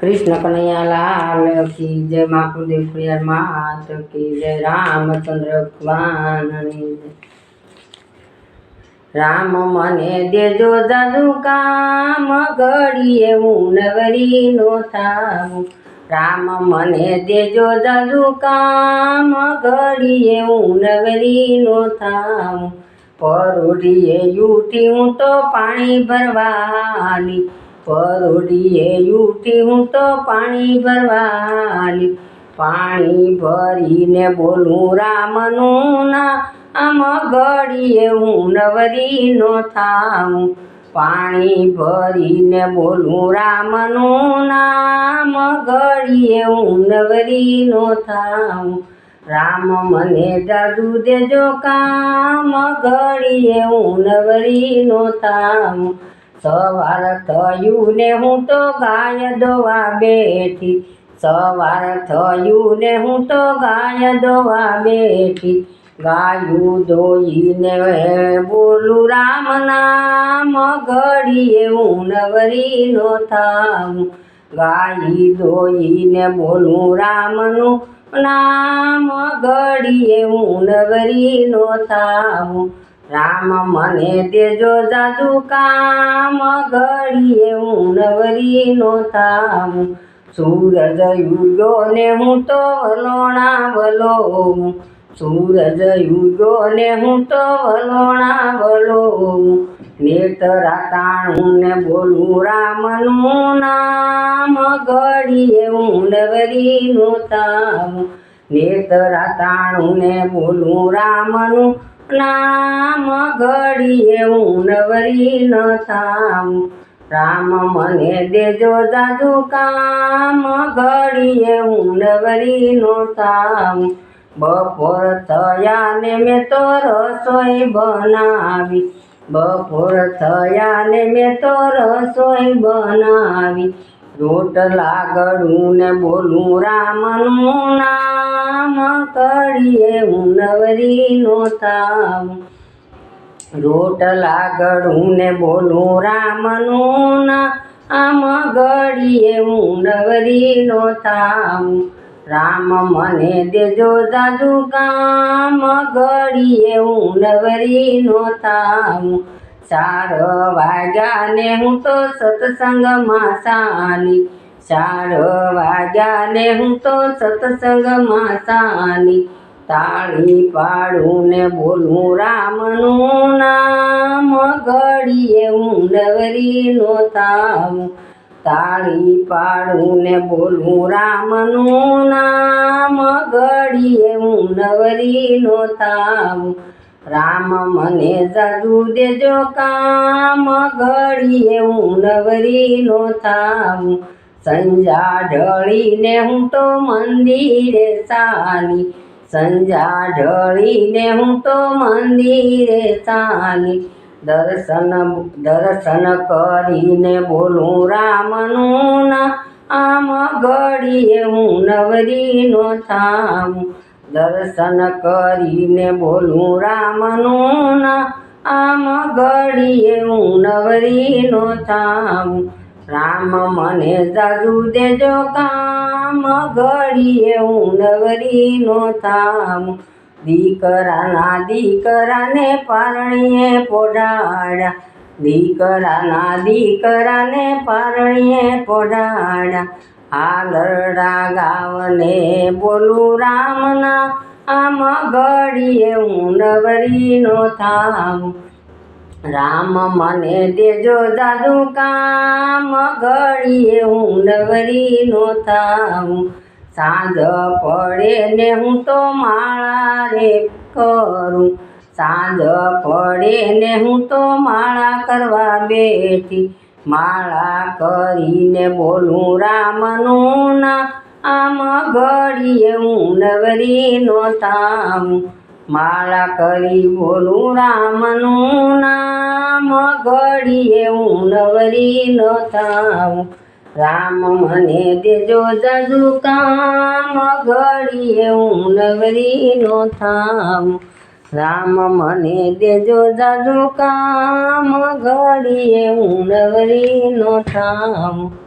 કૃષ્ણ કનૈયાલાલ કી જય મહાકુદેવ પ્રિય માત, કી જય રામચંદ્ર ભગવાનની રામ મને દેજો જાદુ કામ, ઘડીએ હું નવરી નો થાવું રામ મને દેજો જાદુ કામ, ઘડીએ હું નવરી નો થાવું પરોઢીએ યુટી હું તો પાણી ભરવાની. પરોઢીએ ઉઠી હું તો પાણી ભરવાની પાણી ભરીને બોલું, રામનું ના, આમ ઘડીએ હું નવરી નો થાઉં પાણી ભરીને બોલું, રામનું નામ ઘડીએ હું નવરી નો થાઉં રામ મને દાદુ દેજો, કામ ઘડીએ હું નવરી નો થાઉં સવાર થયું ને હું તો ગાય દોવા બેઠી. સવાર થયું ને હું તો ગાય દોવા બેઠી. ગાયું દોઈને બોલું, રામ નામ, ઘડીએ હું નવરી નો થાઉં. ગાઈ દોઈને બોલું, રામનું નામ, ઘડીએ હું નવરી નો થાઉં. રામ મને દેજો જાદુ કામ, ઘડીએ હું નવરી નો થાઉં સૂરજ યુગો ને હું તો વલોણા વલોવું સૂરજ યુગો ને હું તો વલોણા વલોવું નેતરા તાણું ને બોલું રામનું નામ, ઘડીએ હું નવરી નો થાઉં નેતરા તાણું ને બોલું રામનું નામ ઘડીએ હું નવરી ન થામ. રામ મને દેજો દાદુ કામ, ઘડીએ હું નવરી નો થામ. બપોર થયા ને મેં તો રસોઈ બનાવી. બપોર થયા ને મેં તો રસોઈ બનાવી. રોટલા કરું ને બોલું, રામનું નામ કરીએ હું નવરી નો તામ રોટલા કરું ને બોલું, રામનું નામ ઘડીએ હું નવરી નો તામ રામ મને દેજો, દાદુ કામ ઘડીએ હું નવરી નો થાઉં ચાર વાગ્યા ને હું તો સત્સંગમાં સાની. ચાર વાગ્યા ને હું તો સત્સંગમાં સાની. તાળી પાડું ને બોલું રામનું નામ, ઘડીએ હું નવરીનો તામ તાળી પાડું ને બોલું રામનું નામ, ઘડીએ હું નવરી નો થાઉં. રામ મને જાદુ દેજો કામ, ઘડીએ હું નવરી નો થાઉં સંજા ઢળીને હું તો મંદિરે સાની સંજા ઢળીને હું તો મંદિરે સાની દર્શન દર્શન કરીને બોલું, રામનું ના આમ ઘડીએ હું નવરી નો થાઉં દર્શન કરીને બોલું, રામનું આમ ઘડીએ હું નવરીનો થામ રામ મને જાદુ દેજો કામ, ઘડીએ હું નવરીનો થામ દીકરાના દીકરાને પારણીએ પોઢાડ્યા દીકરાના દીકરાને પારણીએ પોઢાડ્યા હાલરડા ગાવને બોલું રામના આમ ઘડીએ હું નવરી નો રામ મને દેજો દાદુ કામ ઘડીએ હું નવરી નો સાંજ પડે ને હું તો માળા રે કરું. સાંજ પડે ને હું તો માળા કરવા બેઠી. માળા કરીને બોલું રામનું ના આમ ઘડીએ હું નવરી નો થાઉં માળા કરી બોલું રામનું નામ. ઘડીએ હું નવરી નો થાઉં રામ મને દેજો જાદુ કામ. ઘડીએ હું નવરી નો થાઉં રામ મને દેજો જાદુ કામ. ઘડીએ હું નવરી નો થાઉં